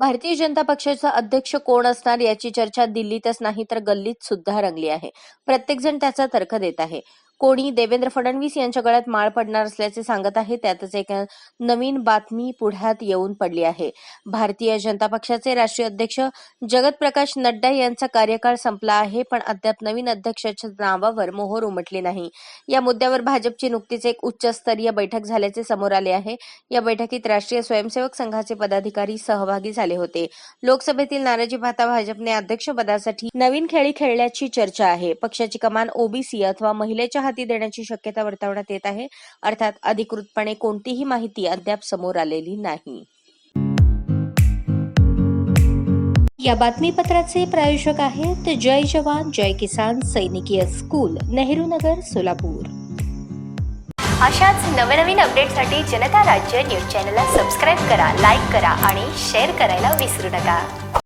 भारतीय जनता पक्षाचा अध्यक्ष कोण असणार याची चर्चा दिल्लीतच नाही तर गल्लीत सुद्धा रंगली आहे. प्रत्येकजण त्याचा तर्क देत आहे. कोणी देवेंद्र फडणवीस यांच्या गळ्यात माळ पडणार असल्याचे सांगत आहे. त्यातच एक नवीन बातमी पुढ्यात येऊन पडली आहे. भारतीय जनता पक्षाचे राष्ट्रीय अध्यक्ष जगत प्रकाश नड्डा यांचा कार्यकाळ संपला आहे पण अद्याप नवीन अध्यक्षाच्या नावावर मोहर उमटली नाही. या मुद्द्यावर भाजपची नुकतीच एक उच्चस्तरीय बैठक झाल्याचे समोर आले आहे. या बैठकीत राष्ट्रीय स्वयंसेवक संघाचे पदाधिकारी सहभागी झाले होते. लोकसभेतील नाराजी पाहता भाजपने अध्यक्षपदासाठी नवीन खेळी खेळल्याची चर्चा आहे. पक्षाची कमान ओबीसी अथवा महिलेच्या हाती देण्याची शक्यता वर्तवण्यात येत आहे. अर्थात अधिकृतपणे कोणतीही माहिती अद्याप समोर आलेली नाही. या बातमीपत्राचे प्रायोजक आहेत जय जवान जय किसान सैनिकीय स्कूल नेहरू नगर सोलापूर. अशाच नवनवीन अपडेटसाठी जनता राज्य न्यूज चॅनलला सबस्क्राईब करा लाईक करा आणि शेअर करायला विसरू नका.